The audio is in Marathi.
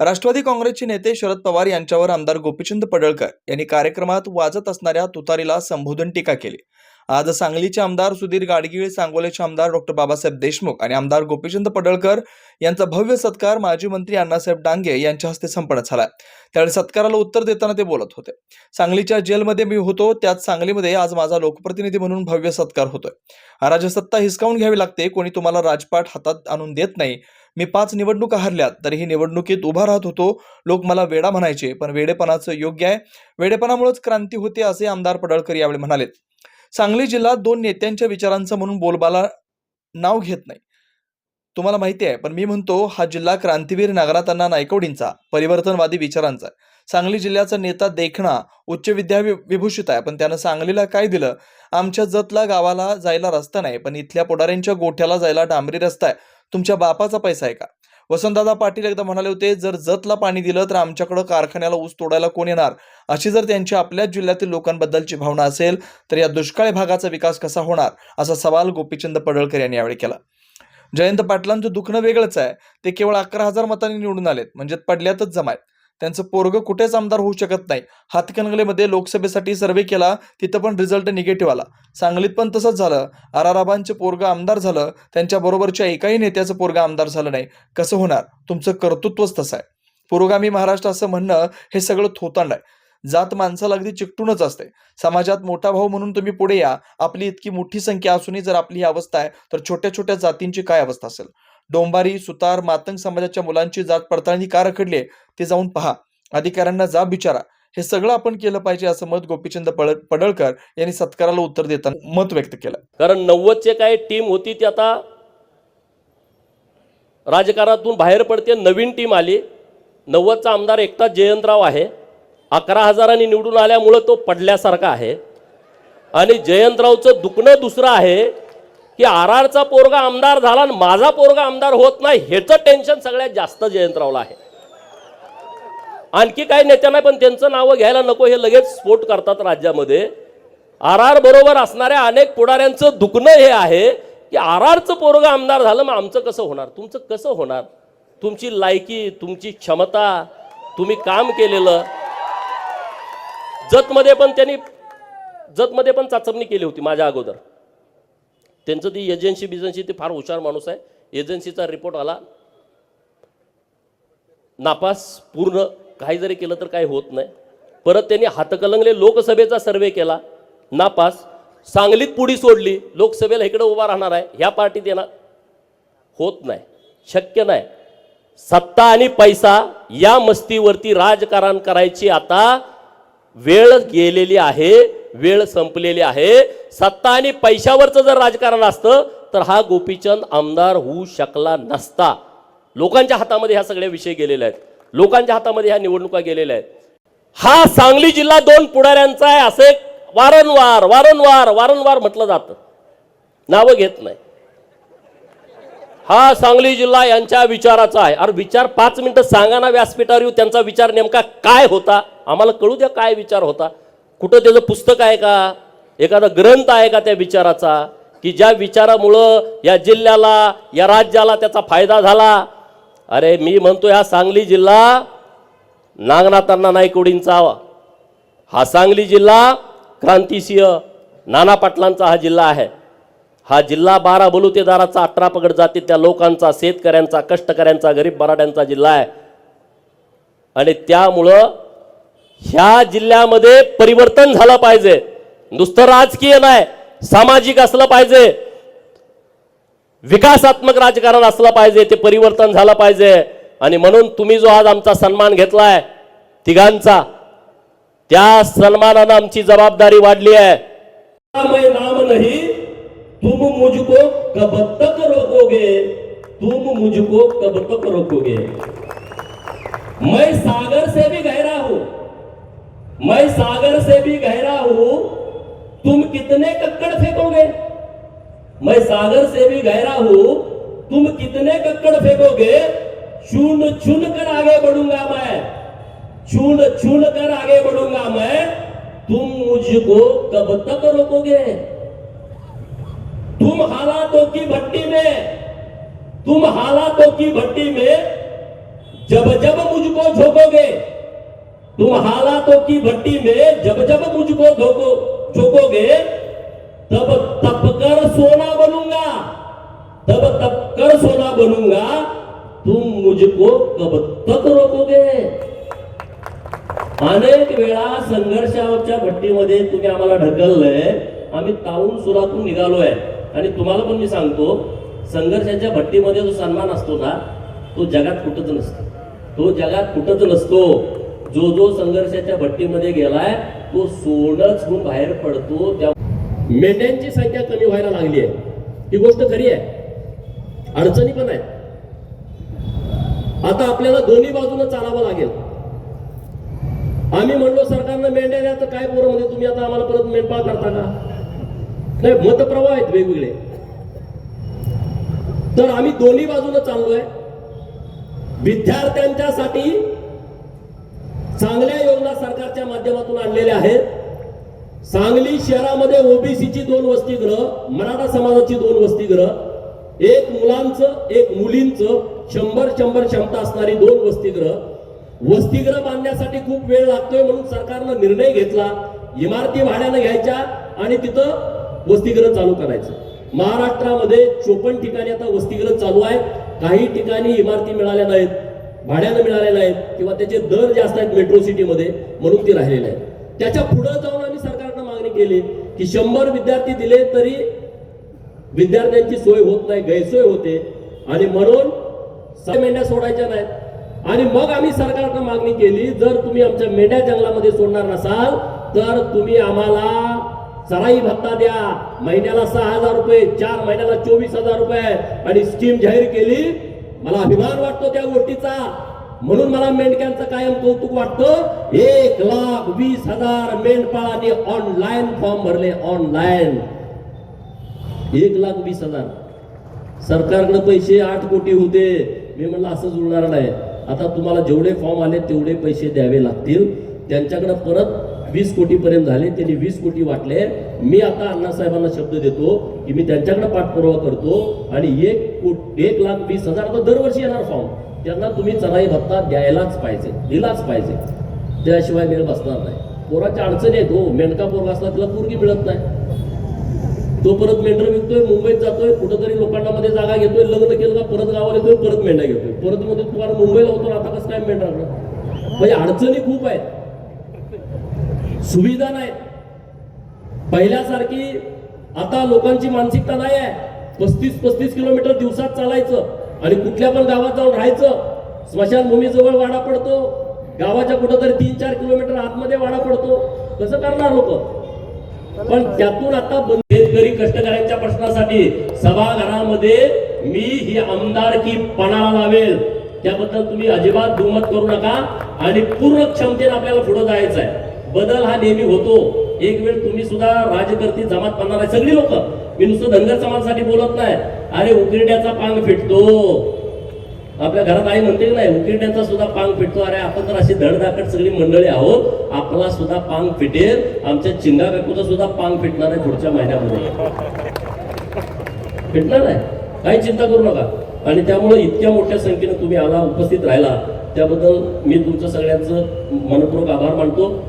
राष्ट्रवादी काँग्रेसचे नेते शरद पवार यांच्यावर आमदार गोपीचंद पडळकर यांनी कार्यक्रमात वाजत असणाऱ्या तुतारीला संबोधन टीका केली. आज सांगलीचे आमदार सुधीर गाडगीळ सांगोलेचे आमदार डॉक्टर बाबासाहेब देशमुख आणि आमदार गोपीचंद पडळकर यांचा भव्य सत्कार माजी मंत्री अण्णासाहेब डांगे यांच्या हस्ते संपन्न झाला. त्यावेळी सत्काराला उत्तर देताना ते बोलत होते. सांगलीच्या जेलमध्ये मी होतो त्यात सांगलीमध्ये आज माझा लोकप्रतिनिधी म्हणून भव्य सत्कार होतोय. राजसत्ता हिसकावून घ्यावी लागते कोणी तुम्हाला राजपाट हातात आणून देत नाही मी पाच निवडणुका हरल्यात तरीही निवडणुकीत उभा राहत होतो. लोक मला वेडा म्हणायचे पण वेडेपणाचं योग्य आहे. वेडेपणामुळेच क्रांती होते असे आमदार पडळकर यावेळी म्हणाले सांगली जिल्हा दोन नेत्यांच्या विचारांचं म्हणून बोलबाला नाव घेत नाही. तुम्हाला माहिती आहे पण मी म्हणतो हा जिल्हा क्रांतीवीर नागरातांना नायकवडींचा परिवर्तनवादी विचारांचा आहे. सांगली जिल्ह्याचा नेता देखणा उच्च विद्या विभूषित आहे पण त्यानं सांगलीला काय दिलं? आमच्या जतला गावाला जायला रस्ता नाही पण इथल्या पुढाऱ्यांच्या गोठ्याला जायला डांबरी रस्ता आहे. तुमच्या बापाचा पैसा आहे का? वसंतदादा पाटील एकदा म्हणाले होते जर जतला पाणी दिलं तर आमच्याकडं कारखान्याला ऊस तोडायला कोण येणार? अशी जर त्यांची आपल्याच जिल्ह्यातील लोकांबद्दलची भावना असेल तर या दुष्काळी भागाचा विकास कसा होणार? असा सवाल गोपीचंद पडळकर यांनी यावेळी केला. जयंत पाटलांचं दुखणं वेगळंच आहे. ते केवळ अकरा हजार मतांनी निवडून आलेत. म्हणजे पडल्यातच जमायत. त्यांचं पोरग कुठेच आमदार होऊ शकत नाही. हातकणंगलेमध्ये लोकसभेसाठी सर्वे केला तिथं पण रिझल्ट निगेटिव्ह आला. सांगलीत पण तसंच झालं. आराराबांचे पोरग आमदार झालं त्यांच्या बरोबरच्या एकाही नेत्याचं पोरग आमदार झालं नाही. कसं होणार? तुमचं कर्तृत्वच तसं आहे. पुरोगामी महाराष्ट्र असं म्हणणं हे सगळं थोतांड आहे. जात माणसाला अगदी चिकटूनच असते. समाजात मोठा भाऊ म्हणून तुम्ही पुढे या. आपली इतकी मोठी संख्या असूनही जर आपली ही अवस्था आहे तर छोट्या छोट्या जातींची काय अवस्था असेल? डोंबारी सुतार मातंग समाजाच्या मुलांची जात पडताळणी का रखडली आहे ते जाऊन पहा. अधिकाऱ्यांना जाब विचारा हे सगळं आपण केलं पाहिजे असं मत गोपीचंद पडळकर यांनी सत्काराला उत्तर देताना मत व्यक्त केलं. कारण नव्वदचे काय टीम होती ती आता राजकारणातून बाहेर पडते नवीन टीम आली. नव्वदचा आमदार एकटा जयंतराव आहे. अकरा हजारांनी निवडून आल्यामुळं तो पडल्यासारखा आहे. आणि जयंतरावचं दुखणं दुसरं आहे की आर आरचा पोरगा आमदार झाला आणि माझा पोरगा आमदार होत नाही ह्याचं टेन्शन सगळ्यात जास्त जयंतरावला आहे. आणखी काही नेत्यांना पण त्यांचं नावं घ्यायला नको हे लगेच स्फोट करतात राज्यामध्ये. आर आर बरोबर असणाऱ्या अनेक पुढाऱ्यांचं दुखणं हे आहे की आर आरचं पोरगं आमदार झालं मग आमचं कसं होणार? तुमचं कसं होणार? तुमची लायकी तुमची क्षमता तुम्ही काम केलेलं. जतमध्ये पण त्यांनी जतमध्ये पण चाचपणी केली होती माझ्या अगोदर. त्यांचं ती एजन्सी बिजन्सी ते फार हुशार माणूस आहे. एजन्सीचा रिपोर्ट आला. नापास पूर्ण काही जरी केलं तर काही होत नाही. परत त्यांनी हातकलंगले लोकसभेचा सर्वे केला. नापास सांगलीत पुढी सोडली. लोकसभेला इकडे उभा राहणार आहे. ह्या पार्टीत येणार. होत नाही. शक्य नाही. सत्ता आणि पैसा या मस्तीवरती राजकारण करायची आता वेळ गेलेली आहे. वेळ संपलेली आहे. सत्ता आणि पैशावरचं जर राजकारण असतं तर हा गोपीचंद आमदार होऊ शकला नसता. लोकांच्या हातामध्ये ह्या सगळ्या विषय गेलेले आहेत. लोकांच्या हातामध्ये ह्या निवडणुका गेलेल्या आहेत. हा सांगली जिल्हा दोन पुढाऱ्यांचा आहे असे वारंवार वारंवार वारंवार म्हटलं जातं. नावं घेत नाही. हा सांगली जिल्हा यांच्या विचाराचा आहे. अरे विचार पाच मिनिटं सांगा ना व्यासपीठावर येऊ त्यांचा विचार नेमका काय होता? आम्हाला कळू द्या काय विचार होता. कुठं त्याचं पुस्तक आहे का? एखादा ग्रंथ आहे का त्या विचाराचा? की ज्या विचारामुळं या जिल्ह्याला या राज्याला त्याचा फायदा झाला? अरे मी म्हणतो हा सांगली जिल्हा नागनाथांना नायकोडींचा हा सांगली जिल्हा क्रांतिसिंह नाना पाटलांचा हा जिल्हा आहे. हा जिल्हा बारा बलुतेदाराचा अठरा पगड जाते त्या लोकांचा शेतकऱ्यांचा कष्टकऱ्यांचा गरीब बराड्यांचा जिल्हा आहे. आणि त्यामुळं ह्या जिल्ह्यामध्ये परिवर्तन झालं पाहिजे. नुसतं राजकीय नाही सामाजिक असलं पाहिजे. विकासात्मक राजकारण असलं पाहिजे ते परिवर्तन झालं पाहिजे. आणि म्हणून तुम्ही जो आज आमचा सन्मान घेतलाय तिघांचा त्या सन्मानानं आमची जबाबदारी वाढली आहे. नाम नाही तुम मुझको कब तक रोकोगे. तुम मुझको कब तक रोकोगे. मैं सागर से भी गहरा मैं सागर से भी गहरा हूँ। तुम कितने कक्कड़ फेंकोगे? मैं सागर से भी गहरा हूँ। तुम कितने कक्कड़ फेंकोगे? चून चुन कर आगे बढ़ूँगा मैं। चून चुन कर आगे बढ़ूँगा मैं। तुम मुझको कब तक रोकोगे? तुम हालातों की भट्टी में, तुम हालातों की भट्टी में जब जब मुझको झोंकोगे तुम हालातों की भट्टी में जब जब मुझको धोको झोंकोगे तब तप कर सोना बनूंगा। तब तप कर सोना बनूंगा तुम मुझको कब तक रोकोगे? अनेक वेळा संघर्षाच्या भट्टीमध्ये तुम्ही आम्हाला ढकललंय. आम्ही ताऊन सुरातून निघालोय. आणि तुम्हाला पण मी सांगतो संघर्षाच्या भट्टीमध्ये जो सन्मान असतो ना तो जगात कुठंच नसतो. तो जगात कुठंच नसतो. जो जो संघर्षाच्या भट्टीमध्ये गेलाय तो सोनच होऊन बाहेर पडतो. त्या मेंढ्यांची संख्या कमी व्हायला लागली आहे. ही गोष्ट खरी आहे. अडचणी पण आहेत. आता आपल्याला दोन्ही बाजूनं चालावं लागेल. आम्ही म्हणलो सरकारनं मेंढ्या द्या तर काय पोरं म्हणजे तुम्ही आता आम्हाला परत मेंढपाळ करता का? नाही मतप्रवाह आहेत वेगवेगळे. तर आम्ही दोन्ही बाजूने चाललोय. विद्यार्थ्यांच्यासाठी चांगल्या योजना सरकारच्या माध्यमातून आणलेल्या आहेत. सांगली शहरामध्ये ओबीसीची दोन वसतिगृह मराठा समाजाची दोन वसतिगृह एक मुलांचं एक मुलींचं शंभर शंभर क्षमता असणारी दोन वसतिगृह. वसतिगृह बांधण्यासाठी खूप वेळ लागतोय म्हणून सरकारनं निर्णय घेतला. इमारती भाड्यानं घ्यायच्या आणि तिथं वसतिगृह चालू करायचं. महाराष्ट्रामध्ये चोपन्न ठिकाणी आता वसतिगृह चालू आहेत. काही ठिकाणी इमारती मिळाल्या नाहीत. भाड्यानं मिळालेले आहेत किंवा त्याचे दर जास्त आहेत मेट्रो सिटीमध्ये म्हणून ते राहिलेले आहेत. त्याच्या पुढे जाऊन आम्ही सरकारनं मागणी केली की शंभर विद्यार्थी दिले तरी विद्यार्थ्यांची सोय होत नाही गैरसोय होते. आणि म्हणून सहा मेंढ्या सोडायच्या नाहीत. आणि मग आम्ही सरकारनं मागणी केली जर तुम्ही आमच्या मेंढ्या जंगलामध्ये सोडणार नसाल तर तुम्ही आम्हाला चराई भत्ता द्या. महिन्याला सहा हजार रुपये चार महिन्याला चोवीस हजार रुपये. आणि स्कीम जाहीर केली मला अभिमान वाटतो त्या गोष्टीचा. म्हणून मला मेंढक्यांचं कायम कौतुक वाटतं. एक लाख वीस हजार मेंढपाळांनी ऑनलाईन फॉर्म भरले ऑनलाईन एक लाख वीस हजार. सरकारकडे पैसे आठ कोटी होते. मी म्हणलं असं जुळणार नाही. आता तुम्हाला जेवढे फॉर्म आले तेवढे पैसे द्यावे लागतील. त्यांच्याकडे परत वीस कोटीपर्यंत झाले. त्यांनी वीस कोटी वाटले. मी आता अण्णासाहेबांना शब्द देतो की मी त्यांच्याकडे पाठपुरावा करतो आणि एक कोट एक लाख वीस हजार आता दरवर्षी येणार फॉर्म त्यांना तुम्ही चराई भत्ता द्यायलाच पाहिजे दिलाच पाहिजे. त्याशिवाय वेळ बसणार नाही. पोराच्या अडचणी आहेत हो. मेंढका पोरगा असला तिला पोरगी मिळत नाही. तो परत मेंढर विकतोय मुंबईत जातोय कुठंतरी लोकांना मध्ये जागा घेतोय लग्न केलं का परत गावाला येतोय परत मेंढा घेतोय. परत मध्ये तुम्हाला मुंबईला होतो आता कसं काय मेंढा म्हणजे अडचणी खूप आहेत. सुविधा नाही पहिल्यासारखी आता लोकांची मानसिकता नाही आहे. पस्तीस पस्तीस किलोमीटर दिवसात चालायचं आणि कुठल्या पण गावात जाऊन राहायचं. स्मशानभूमीजवळ वाडा पडतो. गावाच्या कुठंतरी तीन चार किलोमीटर आतमध्ये वाडा पडतो. कसं करणार लोक. पण त्यातून आता बंद- शेतकरी कष्टकऱ्यांच्या प्रश्नासाठी सभागृहामध्ये मी ही आमदारकी पणाला लावेल. त्याबद्दल तुम्ही अजिबात दुमत करू नका. आणि पूर्ण क्षमतेने आपल्याला पुढे जायचं आहे बदल हा नेहमी होतो. एक वेळ तुम्ही सुद्धा राजकर्ती जमात बनणार आहे. सगळी लोक. मी नुसतं धनगर समाजासाठी बोलत नाही. अरे उकिरड्याचा पांग फिटतो. आपल्या घरात आई म्हणते की नाही उकिरड्याचा सुद्धा पांग फिटतो. अरे आपण तर अशी धडधाकट सगळी मंडळी आहोत. आपला सुद्धा पांग फिटेल. आमच्या चिंगा काकूचा सुद्धा पांग फिटणार आहे पुढच्या महिन्यामध्ये. फिटणार आहे. काही चिंता करू नका. आणि त्यामुळे इतक्या मोठ्या संख्येनं तुम्ही आला उपस्थित राहिला. त्याबद्दल मी तुमचं सगळ्यांचं मनपूर्वक आभार मानतो.